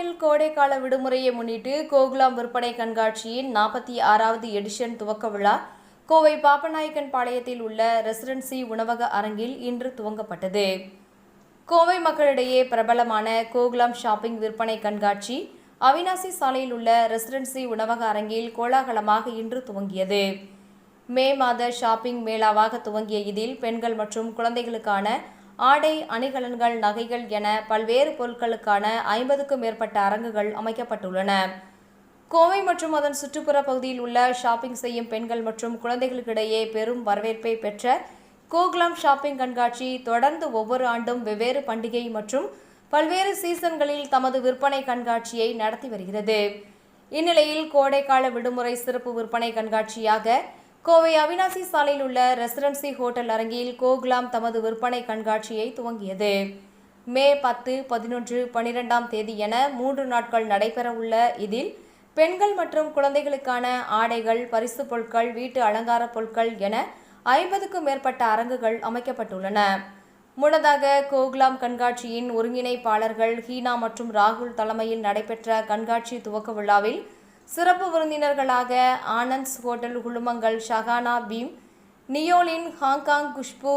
சென்னையில் கோடைக்கால விடுமுறையை முன்னிட்டு கோகுலாம் விற்பனை கண்காட்சியின் நாற்பத்தி ஆறாவது எடிஷன் துவக்க விழா. கோவை பாப்பநாயக்கன் பாளையத்தில் உள்ள ரெசிடென்சி உணவக அரங்கில் இன்று துவங்கப்பட்டது. கோவை மக்களிடையே பிரபலமான கோகுலாம் ஷாப்பிங் விற்பனை கண்காட்சி அவினாசி சாலையில் உள்ள ரெசிடென்சி உணவக அரங்கில் கோலாகலமாக இன்று துவங்கியது. மே மாத ஷாப்பிங் மேளாவாக துவங்கிய இதில் பெண்கள் மற்றும் குழந்தைகளுக்கான ஆடை அணிகலன்கள் நகைகள் என பல்வேறு பொருட்களுக்கான ஐம்பதுக்கும் மேற்பட்ட அரங்குகள் அமைக்கப்பட்டுள்ளன. கோவை மற்றும் அதன் சுற்றுப்புற பகுதியில் உள்ள ஷாப்பிங் செய்யும் பெண்கள் மற்றும் குழந்தைகளுக்கிடையே பெரும் வரவேற்பை பெற்ற கோகுலம் ஷாப்பிங் கண்காட்சி தொடர்ந்து ஒவ்வொரு ஆண்டும் வெவ்வேறு பண்டிகை மற்றும் பல்வேறு சீசன்களில் தமது விற்பனை கண்காட்சியை நடத்தி வருகிறது. இந்நிலையில் கோடைக்கால விடுமுறை சிறப்பு விற்பனை கண்காட்சியாக கோவை அவினாசி சாலையில் உள்ள ரெசிடென்சி ஹோட்டல் அரங்கில் கோகுலாம் தமது விற்பனை கண்காட்சியை துவங்கியது. மே பத்து பதினொன்று பனிரெண்டாம் தேதி என மூன்று நாட்கள் நடைபெறவுள்ள இதில் பெண்கள் மற்றும் குழந்தைகளுக்கான ஆடைகள் பரிசு பொருட்கள் வீட்டு அலங்கார பொருட்கள் என ஐம்பதுக்கும் மேற்பட்ட அரங்குகள் அமைக்கப்பட்டுள்ளன. முன்னதாக கோகுலாம் கண்காட்சியின் ஒருங்கிணைப்பாளர்கள் ஹீனா மற்றும் ராகுல் தலைமையில் நடைபெற்ற கண்காட்சி துவக்க விழாவில் சிறப்பு விருந்தினர்களாக ஆனந்த்ஸ் ஹோட்டல் குழுமங்கள் ஷஹானா பீம் நியோலின் ஹாங்காங் குஷ்பு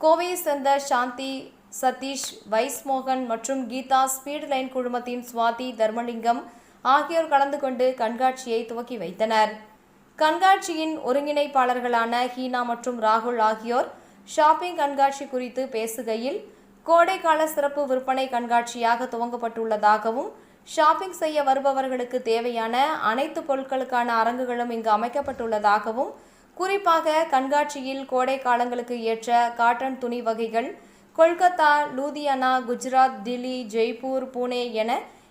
கோவையை சேர்ந்த சாந்தி சதீஷ் வைஸ்மோகன் மற்றும் கீதா ஸ்பீட் லைன் குழுமத்தின் சுவாதி தர்மலிங்கம் ஆகியோர் கலந்து கொண்டு கண்காட்சியை துவக்கி வைத்தனர். கண்காட்சியின் ஒருங்கிணைப்பாளர்களான ஹீனா மற்றும் ராகுல் ஆகியோர் ஷாப்பிங் கண்காட்சி குறித்து பேசுகையில் கோடைக்கால சிறப்பு விற்பனை கண்காட்சியாக துவங்கப்பட்டுள்ளதாகவும் ஷாப்பிங் செய்ய வருபவர்களுக்கு தேவையான அனைத்து பொருட்களுக்கான அரங்குகளும் இங்கு அமைக்கப்பட்டுள்ளதாகவும் குறிப்பாக கண்காட்சியில் கோடை காலங்களுக்கு ஏற்ற காட்டன் துணி வகைகள் கொல்கத்தா லூதியானா குஜராத் தில்லி ஜெய்ப்பூர் புனே என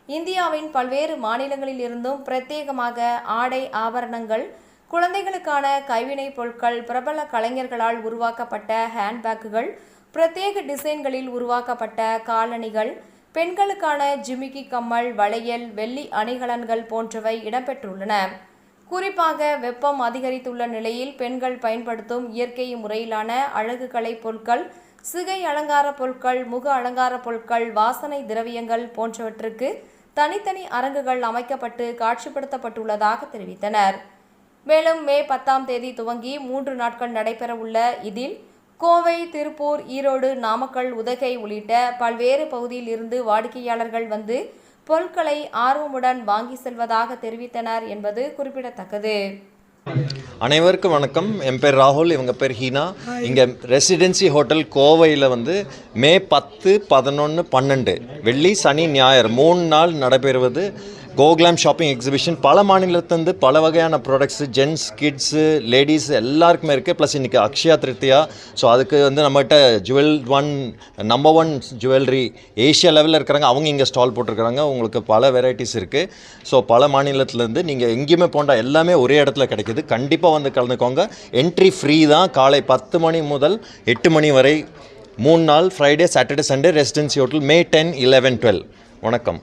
இந்தியாவின் பல்வேறு மாநிலங்களில் இருந்தும் பிரத்யேகமாக ஆடை ஆபரணங்கள் குழந்தைகளுக்கான கைவினைப் பொருட்கள் பிரபல கலைஞர்களால் உருவாக்கப்பட்ட ஹேண்ட்பேக்குகள் பிரத்யேக டிசைன்களில் உருவாக்கப்பட்ட காலணிகள் பெண்களுக்கான ஜிமிக்கி கம்மல் வளையல் வெள்ளி அணிகலன்கள் போன்றவை இடம்பெற்றுள்ளன. குறிப்பாக வெப்பம் அதிகரித்துள்ள நிலையில் பெண்கள் பயன்படுத்தும் இயற்கை முறையிலான அழகு கலை பொருட்கள் சிகை அலங்கார பொருட்கள் முக அலங்கார பொருட்கள் வாசனை திரவியங்கள் போன்றவற்றுக்கு தனித்தனி அரங்குகள் அமைக்கப்பட்டு காட்சிப்படுத்தப்பட்டுள்ளதாக தெரிவித்தனர். மேலும் மே பத்தாம் தேதி துவங்கி மூன்று நாட்கள் நடைபெறவுள்ள இதில் கோவை திருப்பூர் ஈரோடு நாமக்கல் உதகை உள்ளிட்ட பல்வேறு பகுதியில் இருந்து வாடிக்கையாளர்கள் வந்து பொருட்களை ஆர்வமுடன் வாங்கி செல்வதாக தெரிவித்தனர் என்பது குறிப்பிடத்தக்கது. அனைவருக்கும் வணக்கம். என் பேர் ராகுல் இவங்க பேர் ஹீனா. இங்கே ரெசிடென்சி ஹோட்டல் கோவையில் வந்து மே பத்து பதினொன்று பன்னெண்டு. வெள்ளி சனி ஞாயிறு மூணு நாள் நடைபெறுவது. கோகுலாம் ஷாப்பிங் எக்ஸிபிஷன் பல மாநிலத்திலேருந்து பல வகையான ப்ராடக்ட்ஸு ஜென்ஸ் கிட்ஸு லேடிஸ் எல்லாருக்குமே இருக்குது ப்ளஸ் இன்றைக்கி அக்ஷயா திருத்தியா. ஸோ அதுக்கு வந்து நம்மகிட்ட jewel one number one jewellery Asia லெவலில் இருக்கிறாங்க அவங்க இங்கே ஸ்டால் போட்டிருக்கிறாங்க. உங்களுக்கு பல வெரைட்டிஸ் இருக்குது ஸோ பல மாநிலத்திலேருந்து நீங்கள் எங்கேயுமே போண்டா எல்லாமே ஒரே இடத்துல கிடைக்கிது. கண்டிப்பாக வந்து கலந்துக்கோங்க. என்ட்ரி ஃப்ரீ தான். காலை பத்து மணி முதல் எட்டு மணி வரை மூணு நாள் Friday Saturday Sunday residency hotel May ten eleven twelve வணக்கம்.